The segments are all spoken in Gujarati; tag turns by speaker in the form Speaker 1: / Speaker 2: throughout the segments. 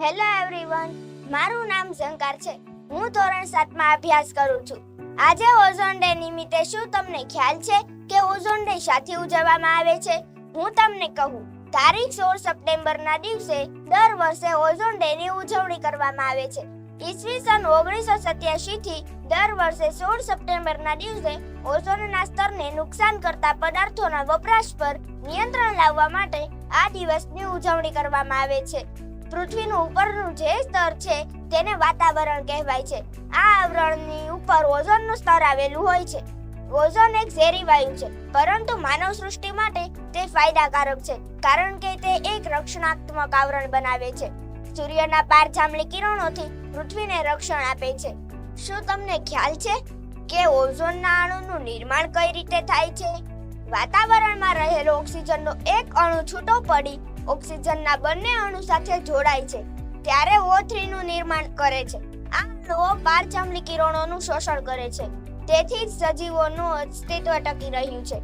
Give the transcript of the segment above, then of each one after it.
Speaker 1: હેલો એવરીવન મારું નામ ઝંકાર છે. હું ધોરણ 7 માં અભ્યાસ કરું છું. આજે ઓઝોન ડે નિમિત્તે શું તમને ખ્યાલ છે કે ઓઝોન ડે સાથે ઉજવવામાં આવે છે? હું તમને કહું. તારીખ 16 સપ્ટેમ્બરના દિવસે દર વર્ષે ઓઝોન ડે ની ઉજવણી કરવામાં આવે છે. ઈસવીસન 1987 થી દર વર્ષે 16 સપ્ટેમ્બરના દિવસે ઓઝોનના સ્તરને નુકસાન કરતા પદાર્થોના વપરાશ પર નિયંત્રણ લાવવા માટે આ દિવસની ઉજવણી કરવામાં આવે છે. પૃથ્વીનું ઉપરનું જે સ્તર છે, તેને વાતાવરણ કહેવાય છે. આ આવરણની ઉપર ઓઝોનનું સ્તર આવેલું હોય છે. ઓઝોન એક ઝેરી વાયુ છે, પરંતુ માનવ સૃષ્ટિ માટે તે ફાયદાકારક છે, કારણ કે તે એક રક્ષણાત્મક આવરણ બનાવે છે. સૂર્યના પારજાંબલી કિરણોથી પૃથ્વીને રક્ષણ આપે છે. શું તમને ખ્યાલ છે કે ઓઝોનના અણુનું નિર્માણ કઈ રીતે થાય છે? વાતાવરણમાં રહેલો ઓક્સિજનનો એક અણુ છૂટો પડી ઓક્સિજનના બંને અણુ સાથે જોડાય છે. ત્યારે O3 નું નિર્માણ કરે છે. આ અણુઓ પારજાંબલી કિરણોનું શોષણ કરે છે. તેથી જ સજીવોનું અસ્તિત્વ ટકી રહ્યું છે.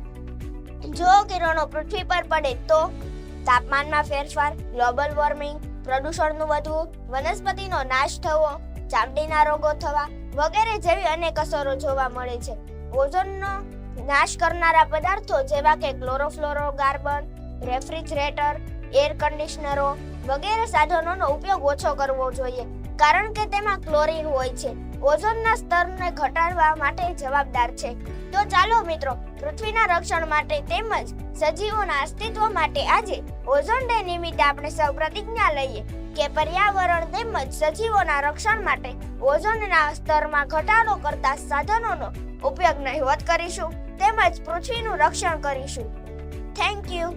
Speaker 1: જો કિરણો પૃથ્વી પર પડે તો તાપમાનમાં ફેરફાર, ગ્લોબલ વોર્મિંગ, પ્રદૂષણનું વધવું, વનસ્પતિનો નાશ થવો, ચામડીના રોગો થવા વગેરે જેવી અનેક અસરો જોવા મળે છે. ઓઝોનનો નાશ કરનારા પદાર્થો જેવા કે ક્લોરોફ્લોરોકાર્બન રેફ્રિજરેટર એર કન્ડિશનરો વગેરે સાધનોનો ઉપયોગ ઓછો કરવો જોઈએ, કારણ કે તેમાં ક્લોરીન હોય છે. ઓઝોનના સ્તરને ઘટાડવા માટે જવાબદાર છે. તો ચાલો મિત્રો, પૃથ્વીના રક્ષણ માટે તેમજ સજીવોના અસ્તિત્વ માટે આજે ઓઝોન ડે નિમિત્તે આપણે સૌ પ્રતિજ્ઞા લઈએ કે પર્યાવરણ તેમજ સજીવોના રક્ષણ માટે ઓઝોનના સ્તરમાં ઘટાડો કરતા સાધનોનો ઉપયોગ નહિવત કરીશું, તેમજ પૃથ્વીનું રક્ષણ કરીશું. Thank you